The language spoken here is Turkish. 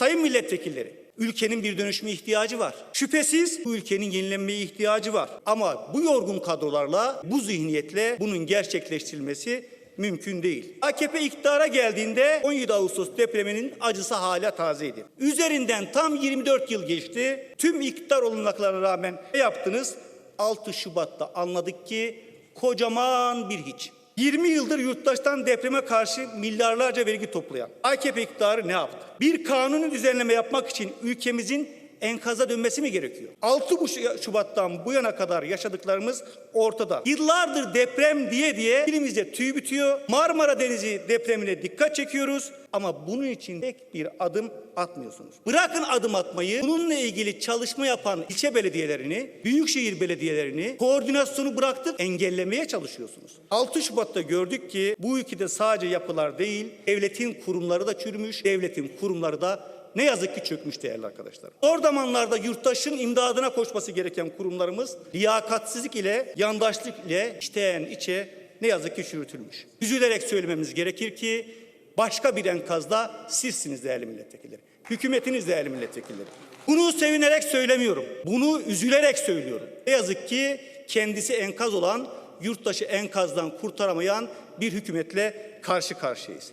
Sayın milletvekilleri, ülkenin bir dönüşüme ihtiyacı var. Şüphesiz bu ülkenin yenilenmeye ihtiyacı var. Ama bu yorgun kadrolarla, bu zihniyetle bunun gerçekleştirilmesi mümkün değil. AKP iktidara geldiğinde 17 Ağustos depreminin acısı hala tazeydi. Üzerinden tam 24 yıl geçti. Tüm iktidar olanaklarına rağmen ne yaptınız? 6 Şubat'ta anladık ki kocaman bir hiç. 20 yıldır yurttaştan depreme karşı milyarlarca vergi toplayan AKP iktidarı ne yaptı? Bir kanuni düzenleme yapmak için ülkemizin enkaza dönmesi mi gerekiyor? 6 bu Şubat'tan bu yana kadar yaşadıklarımız ortada. Yıllardır deprem diye diye dilimizde tüy bitiyor. Marmara Denizi depremine dikkat çekiyoruz ama bunun için tek bir adım atmıyorsunuz. Bırakın adım atmayı, bununla ilgili çalışma yapan ilçe belediyelerini, büyükşehir belediyelerini koordinasyonu bıraktık, engellemeye çalışıyorsunuz. 6 Şubat'ta gördük ki bu ülkede sadece yapılar değil, devletin kurumları da çürümüş, devletin kurumları da ne yazık ki çökmüş değerli arkadaşlar. Zor zamanlarda yurttaşın imdadına koşması gereken kurumlarımız liyakatsizlik ile, yandaşlık ile içten içe ne yazık ki çürütülmüş. Üzülerek söylememiz gerekir ki başka bir enkazda sizsiniz değerli milletvekilleri. Hükümetiniz değerli milletvekilleri. Bunu sevinerek söylemiyorum. Bunu üzülerek söylüyorum. Ne yazık ki kendisi enkaz olan, yurttaşı enkazdan kurtaramayan bir hükümetle karşı karşıyayız.